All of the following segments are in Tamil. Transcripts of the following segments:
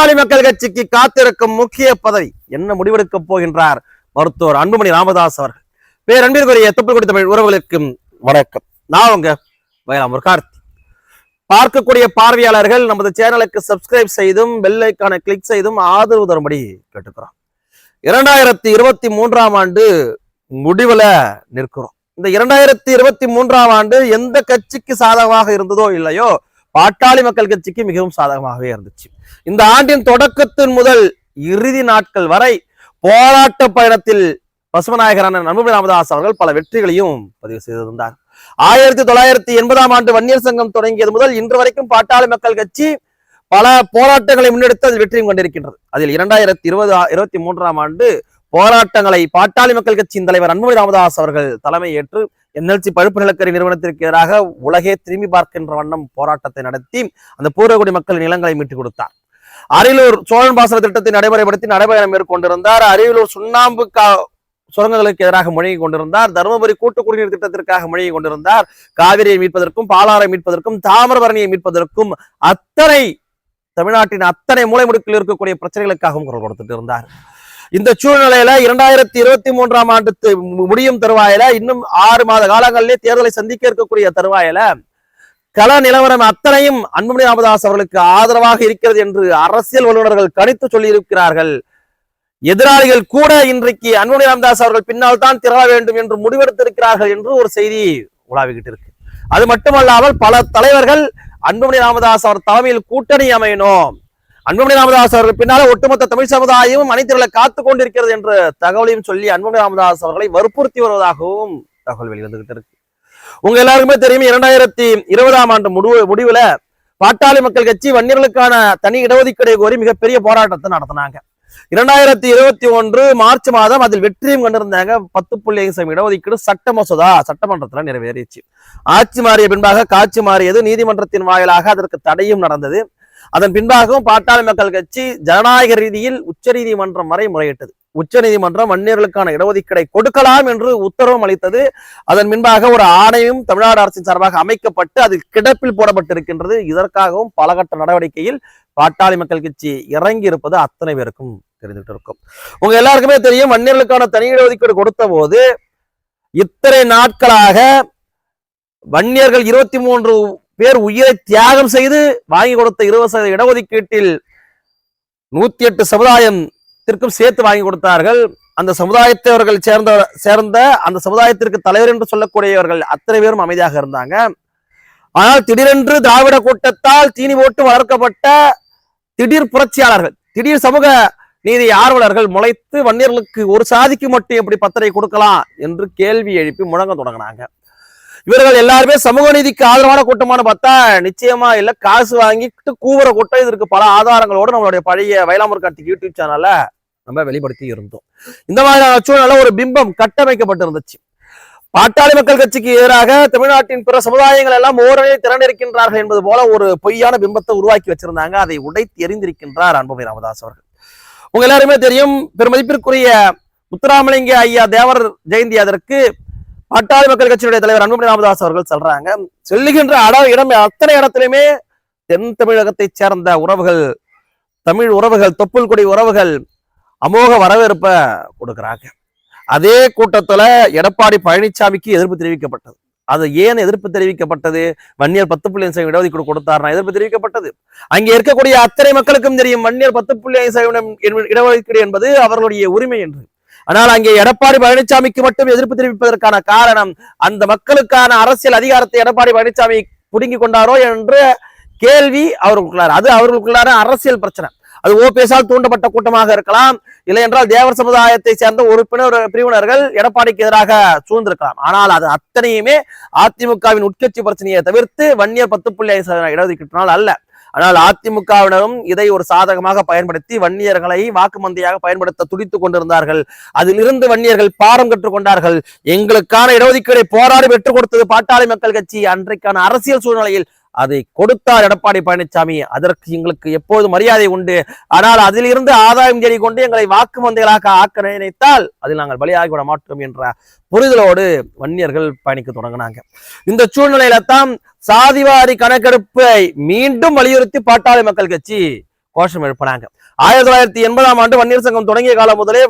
பாட்டாளி மக்கள் கட்சிக்கு காத்திருக்கும் முக்கிய பதவி என்ன முடிவெடுக்க போகின்றார்? மருத்துவர் அன்புமணி ராமதாஸ் அவர்கள். பேரன்பிற்குரிய கொடி தமிழ் உறவுகளுக்கும் வணக்கம். நான் உங்க வயலாமூர் கார்த்தி. பார்க்கக்கூடிய பார்வையாளர்கள் நமது சேனலுக்கு சப்ஸ்கிரைப் செய்தும் பெல் கிளிக் செய்தும் ஆதரவு தரும்படி கேட்டுக்கிறோம். இரண்டாயிரத்தி இருபத்தி மூன்றாம் ஆண்டு முடிவுல நிற்கிறோம். இந்த இரண்டாயிரத்தி இருபத்தி மூன்றாம் ஆண்டு எந்த கட்சிக்கு சாதகமாக இருந்ததோ இல்லையோ பாட்டாளி மக்கள் கட்சிக்கு மிகவும் சாதகமாகவே இருந்துச்சு. இந்த ஆண்டின் தொடக்கத்தின் முதல் இறுதி நாட்கள் வரை போராட்ட பயணத்தில் பசுமநாயகரான நண்பர் ராமதாஸ் அவர்கள் பல வெற்றிகளையும் பதிவு செய்திருந்தார். ஆயிரத்தி தொள்ளாயிரத்தி எண்பதாம் ஆண்டு வன்னியர் சங்கம் தொடங்கியது முதல் இன்று வரைக்கும் பாட்டாளி மக்கள் கட்சி பல போராட்டங்களை முன்னெடுத்து அதில் வெற்றியும் கொண்டிருக்கின்றது. அதில் இரண்டாயிரத்தி இருபது இருபத்தி மூன்றாம் ஆண்டு போராட்டங்களை பாட்டாளி மக்கள் கட்சியின் தலைவர் அன்புமணி ராமதாஸ் அவர்கள் தலைமை ஏற்று என்எல்சி பழுப்பு நிலக்கரி நிறுவனத்திற்கு எதிராக உலகே திரும்பி பார்க்கின்ற வண்ணம் போராட்டத்தை நடத்தி அந்த பூர்வகுடி மக்கள் நிலங்களை மீட்டுக் கொடுத்தார். அரியலூர் சோழன் பாசன திட்டத்தை நடைமுறைப்படுத்தி நடைபயணம் மேற்கொண்டிருந்தார். அரியலூர் சுண்ணாம்பு கா சுரங்கங்களுக்கு எதிராக முழங்கி கொண்டிருந்தார். தருமபுரி கூட்டு குடிநீர் திட்டத்திற்காக முழங்கி கொண்டிருந்தார். காவிரியை மீட்பதற்கும் பாலாறை மீட்பதற்கும் தாமிரபரணியை மீட்பதற்கும் அத்தனை தமிழ்நாட்டின் அத்தனை மூலை முடுக்கில் இருக்கக்கூடிய பிரச்சனைகளுக்காகவும் குரல் கொடுத்துட்டு இருந்தார். இந்த சூழ்நிலையில இரண்டாயிரத்தி இருபத்தி மூன்றாம் ஆண்டு முடியும் தருவாயில இன்னும் ஆறு மாத காலங்களிலே தேர்தலை சந்திக்க இருக்கக்கூடிய தருவாயில கள நிலவரம் அத்தனையும் அன்புமணி ராமதாஸ் அவர்களுக்கு ஆதரவாக இருக்கிறது என்று அரசியல் வல்லுநர்கள் கணித்து சொல்லியிருக்கிறார்கள். எதிராளிகள் கூட இன்றைக்கு அன்புமணி ராமதாஸ் அவர்கள் பின்னால் தான் திரள வேண்டும் என்று முடிவெடுத்திருக்கிறார்கள் என்று ஒரு செய்தி உலாவிக்கிட்டு இருக்கு. அது மட்டுமல்லாமல் பல தலைவர்கள் அன்புமணி ராமதாஸ் அவர் தலைமையில் கூட்டணி அமையணும். அன்புமணி ராமதாஸ் அவர்கள் பின்னால ஒட்டுமொத்த தமிழ் சமுதாயமும் மனிதர்களை காத்து கொண்டிருக்கிறது என்ற தகவலையும் சொல்லி அன்புமணி ராமதாஸ் அவர்களை வற்புறுத்தி வருவதாகவும் தகவல் வெளிவந்துகிட்டு இருக்கு. உங்க எல்லாருக்குமே தெரியும் இரண்டாயிரத்தி இருபதாம் ஆண்டு முடிவு முடிவுல பாட்டாளி மக்கள் கட்சி வன்னியர்களுக்கான தனி இடஒதுக்கீடை கோரி மிகப்பெரிய போராட்டத்தை நடத்தினாங்க. இரண்டாயிரத்தி இருபத்தி ஒன்று மார்ச் மாதம் அதில் வெற்றியும் கண்டிருந்தாங்க. பத்து புள்ளி ஐந்து சதவீதம் இடஒதுக்கீடு சட்ட மசோதா சட்டமன்றத்தில் நிறைவேறிச்சு. ஆட்சி மாறிய பின்பாக காட்சி மாறியது நீதிமன்றத்தின் வாயிலாக அதற்கு தடையும் நடந்தது. அதன் பின்பாகவும் பாட்டாளி மக்கள் கட்சி ஜனநாயக ரீதியில் உச்சநீதிமன்றம் வரை முறையிட்டது. உச்சநீதிமன்றம் வன்னியர்களுக்கான இடஒதுக்கீடை கொடுக்கலாம் என்று உத்தரவும் அளித்தது. அதன் பின்பாக ஒரு ஆணையம் தமிழ்நாடு அரசின் சார்பாக அமைக்கப்பட்டு அதில் கிடப்பில் போடப்பட்டிருக்கின்றது. இதற்காகவும் பலகட்ட நடவடிக்கையில் பாட்டாளி மக்கள் கட்சி இறங்கி இருப்பது அத்தனை பேருக்கும் தெரிந்துட்டு இருக்கும் உங்க எல்லாருக்குமே தெரியும் வன்னியர்களுக்கான தனி இடஒதுக்கீடு கொடுத்த போது இத்தனை நாட்களாக வன்னியர்கள் இருபத்தி மூன்று பேர் உயிரை தியாகம் செய்து வாங்கி கொடுத்த இருபது சதவீத இடஒதுக்கீட்டில் நூத்தி எட்டு சமுதாயத்திற்கும் சேர்த்து வாங்கி கொடுத்தார்கள். அந்த சமுதாயத்தவர்கள் சேர்ந்த சேர்ந்த அந்த சமுதாயத்திற்கு தலைவர் என்று சொல்லக்கூடியவர்கள் அத்தனை பேரும் அமைதியாக இருந்தாங்க. ஆனால் திடீரென்று திராவிட கூட்டத்தால் தீனி போட்டு வளர்க்கப்பட்ட திடீர் புரட்சியாளர்கள் திடீர் சமூக நீதி ஆர்வலர்கள் முளைத்து வன்னியர்களுக்கு ஒரு சாதிக்கு மட்டும் எப்படி பத்திரை கொடுக்கலாம் என்று கேள்வி எழுப்பி முழங்க தொடங்கினாங்க. இவர்கள் எல்லாருமே சமூக நீதிக்கு ஆதரவான கூட்டமான பார்த்தா நிச்சயமா இல்ல காசு வாங்கிட்டு கூவுற கூட்டம் இதற்கு பல ஆதாரங்களோடு நம்மளுடைய பழைய வயலாமூர் கார்த்திக் யூடியூப் சேனல்ல நம்ம வெளிப்படுத்தி இருந்தோம். இந்த மாதிரியான சூழ்நிலை ஒரு பிம்பம் கட்டமைக்கப்பட்டிருந்துச்சு. பாட்டாளி மக்கள் கட்சிக்கு எதிராக தமிழ்நாட்டின் பிற சமுதாயங்கள் எல்லாம் ஓரணியை திரண்டிருக்கின்றார்கள் என்பது போல ஒரு பொய்யான பிம்பத்தை உருவாக்கி வச்சிருந்தாங்க. அதை உடைத்து எரிந்திருக்கின்றார் அன்புமணி ராமதாஸ் அவர்கள். உங்க எல்லாருமே தெரியும் பெருமதிப்பிற்குரிய முத்துராமலிங்க ஐயா தேவர் ஜெயந்தி அதற்கு பாட்டாளி மக்கள் கட்சியினுடைய தலைவர் அன்புமணி ராமதாஸ் அவர்கள் சொல்றாங்க செல்லுகின்ற அட இடம் அத்தனை இடத்திலுமே தென் தமிழகத்தை சேர்ந்த உறவுகள் தமிழ் உறவுகள் தொப்புள் கொடி உறவுகள் அமோக வரவேற்பை கொடுக்குறாங்க. அதே கூட்டத்துல எடப்பாடி பழனிசாமிக்கு எதிர்ப்பு தெரிவிக்கப்பட்டது. அது ஏன் எதிர்ப்பு தெரிவிக்கப்பட்டது? வன்னியர் பத்து புள்ளி ஐந்து சதவீதம் இடஒதுக்கீடு கொடுத்தார்னா எதிர்ப்பு தெரிவிக்கப்பட்டது. அங்கே இருக்கக்கூடிய அத்தனை மக்களுக்கும் தெரியும் வன்னியர் பத்து புள்ளி ஐந்து சதவீதம் இடஒதுக்கீடு என்பது அவர்களுடைய உரிமை என்று. ஆனால் அங்கே எடப்பாடி பழனிசாமிக்கு மட்டும் எதிர்ப்பு தெரிவிப்பதற்கான காரணம் அந்த மக்களுக்கான அரசியல் அதிகாரத்தை எடப்பாடி பழனிசாமி புடுங்கி கொண்டாரோ என்ற கேள்வி அவர்களுக்குள்ளார். அது அவர்களுக்குள்ளார அரசியல் பிரச்சனை. அது ஓபிஎஸ்ஆல் தூண்டப்பட்ட கூட்டமாக இருக்கலாம் இல்லை என்றால் தேவர் சமுதாயத்தை சேர்ந்த உறுப்பினர் பிரிவினர்கள் எடப்பாடிக்கு எதிராக சூழ்ந்திருக்கலாம். ஆனால் அது அத்தனையுமே அதிமுகவின் உட்கட்சி பிரச்சனையை தவிர்த்து வன்னியர் பத்து புள்ளி ஐந்து சதவீதம் இடஒதுக்கீட்டினால் அல்ல. ஆனால் அதிமுகவினரும் இதை ஒரு சாதகமாக பயன்படுத்தி வன்னியர்களை வாக்குமந்தையாக பயன்படுத்த துடித்துக் கொண்டிருந்தார்கள். அதிலிருந்து வன்னியர்கள் பாடம் கற்றுக்கொண்டார்கள் எங்களுக்கான இடஒதுக்கீடை போராடி பெற்றுக் கொடுத்தது பாட்டாளி மக்கள் கட்சி. அன்றைக்கான அரசியல் சூழ்நிலையில் அதை கொடுத்தார் எடப்பாடி பழனிசாமி அதற்கு எங்களுக்கு எப்போது மரியாதை உண்டு. ஆனால் அதிலிருந்து ஆதாயம் தேடி கொண்டு எங்களை வாக்கு மந்தைகளாக ஆக்க நினைத்தால் அதில் நாங்கள் பலியாகிவிட மாட்டோம் என்ற புரிதலோடு வன்னியர்கள் பயணிக்க தொடங்கினாங்க. இந்த சூழ்நிலையில தான் சாதிவாரி கணக்கெடுப்பை மீண்டும் வலியுறுத்தி பாட்டாளி மக்கள் கட்சி கோஷம் எழுப்பினாங்க. ஆயிரத்தி தொள்ளாயிரத்தி எண்பதாம் ஆண்டு வன்னியர் சங்கம் தொடங்கிய காலம் முதலே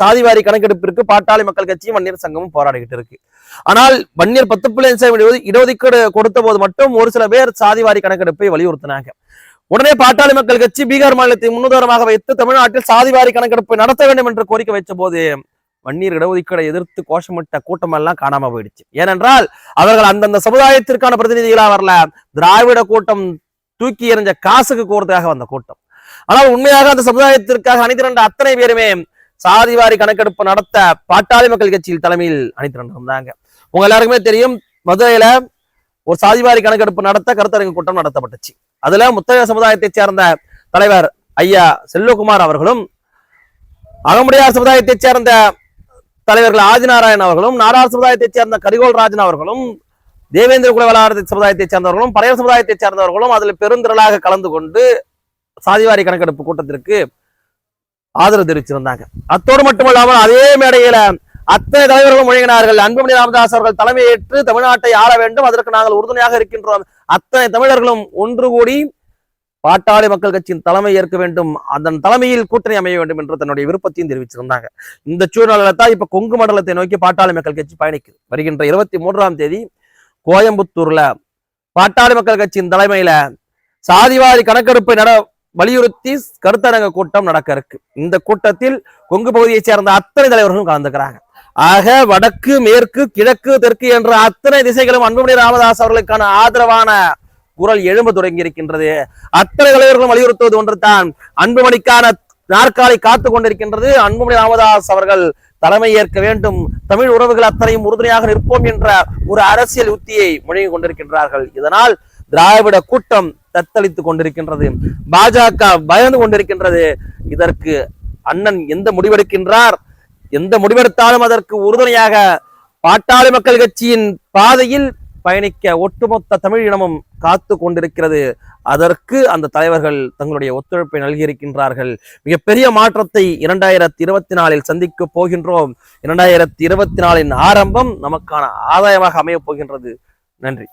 சாதிவாரி கணக்கெடுப்பிற்கு பாட்டாளி மக்கள் கட்சியும் வன்னியர் சங்கமும் போராடிக்கிட்டு இருக்கு. ஆனால் வன்னியர் பத்து புள்ளி இடஒதுக்கீடு கொடுத்த போது மட்டும் ஒரு சில பேர் சாதிவாரி கணக்கெடுப்பை வலியுறுத்தினாங்க. உடனே பாட்டாளி மக்கள் கட்சி பீகார் மாநிலத்தை முன்னுதாரணமாக வைத்து தமிழ்நாட்டில் சாதிவாரி கணக்கெடுப்பை நடத்த வேண்டும் என்று கோரிக்கை வைத்த போது வன்னியர் இடஒதுக்கீடை எதிர்த்து கோஷமிட்ட கூட்டம் எல்லாம் காணாம போயிடுச்சு. ஏனென்றால் அவர்கள் அந்தந்த சமுதாயத்திற்கான பிரதிநிதிகளா வரல. திராவிட கூட்டம் தூக்கி எறிஞ்ச காசுக்கு கோர்றதுக்காக வந்த கூட்டம். ஆனால் உண்மையாக அந்த சமுதாயத்திற்காக அணிதிரண்ட அத்தனை பேருமே சாதிவாரி கணக்கெடுப்பு நடத்த பாட்டாளி மக்கள் கட்சியில் தலைமையில் அணிதிரண்டு இருந்தாங்க உங்க எல்லாருக்குமே தெரியும் மதுரையில ஒரு சாதிவாரி கணக்கெடுப்பு நடத்த கருத்தரங்கு கூட்டம் நடத்தப்பட்டுச்சு. அதுல முத்தக சமுதாயத்தை சேர்ந்த தலைவர் ஐயா செல்வகுமார் அவர்களும் அகமுடியார் சமுதாயத்தைச் சேர்ந்த தலைவர்கள் ஆதிநாராயண் அவர்களும் நாடார் சமுதாயத்தை சேர்ந்த கரிகோல் ராஜன் அவர்களும் தேவேந்திர குலவலார் சமுதாயத்தைச் சேர்ந்தவர்களும் பழைய சமுதாயத்தைச் சேர்ந்தவர்களும் அதில் பெருந்திரளாக கலந்து கொண்டு சாதிவாரி கணக்கெடுப்பு கூட்டத்திற்கு ஆதரவு தெரிவிச்சிருந்தாங்க அத்தோடு மட்டுமல்லாமல் அதே மேடையில அத்தனை தலைவர்களும் முழங்கினார்கள். அன்புமணி ராமதாஸ் அவர்கள் தலைமையேற்று தமிழ்நாட்டை ஆள வேண்டும். அதற்கு நாங்கள் உறுதுணையாக இருக்கின்றோம். அத்தனை தமிழர்களும் ஒன்று கூடி பாட்டாளி மக்கள் கட்சியின் தலைமை ஏற்க வேண்டும். அதன் தலைமையில் கூட்டணி அமைய வேண்டும் என்று தன்னுடைய விருப்பத்தையும் தெரிவிச்சிருந்தாங்க இந்த சூழ்நிலையில தான் இப்ப கொங்கு மண்டலத்தை நோக்கி பாட்டாளி மக்கள் கட்சி பயணிக்குது. வருகின்ற இருபத்தி மூன்றாம் தேதி கோயம்புத்தூர்ல பாட்டாளி மக்கள் கட்சியின் தலைமையில சாதிவாரி கணக்கெடுப்பை நட வலியுறுத்தி கருத்தரங்க கூட்டம் நடக்க இருக்கு. இந்த கூட்டத்தில் கொங்கு பகுதியைச் சேர்ந்த அத்தனை தலைவர்களும் கலந்துக்கிறாங்க. ஆக வடக்கு மேற்கு கிழக்கு தெற்கு என்ற அத்தனை திசைகளும் அன்புமணி ராமதாஸ் அவர்களுக்கான ஆதரவான குரல் எழும்ப தொடங்கி இருக்கின்றது அத்தனை தலைவர்களும் வலியுறுத்துவது ஒன்றுதான். அன்புமணிக்கான நாற்காலி காத்து கொண்டிருக்கின்றது. அன்புமணி ராமதாஸ் அவர்கள் தலைமை ஏற்க வேண்டும். தமிழ் உறவுகள் அத்தனையும் உறுதுணையாக நிற்போம் என்ற ஒரு அரசியல் உத்தியை முழங்கி கொண்டிருக்கின்றார்கள். இதனால் திராவிட கூட்டம் தத்தளித்துக் கொண்டிருக்கின்றது. பாஜக பயந்து கொண்டிருக்கின்றது. இதற்கு அண்ணன் எந்த முடிவெடுக்கின்றார்? எந்த முடிவெடுத்தாலும் அதற்கு உறுதுணையாக பாட்டாளி மக்கள் கட்சியின் பாதையில் பயணிக்க ஒட்டுமொத்த தமிழ் இனமும் காத்து கொண்டிருக்கிறது. அதற்கு அந்த தலைவர்கள் தங்களுடைய ஒத்துழைப்பை நல்கியிருக்கின்றார்கள். மிகப்பெரிய மாற்றத்தை இரண்டாயிரத்தி இருபத்தி நாலில் சந்திக்க போகின்றோம். இரண்டாயிரத்தி இருபத்தி நாலின் ஆரம்பம் நமக்கான ஆதாயமாக அமையப் போகின்றது. நன்றி.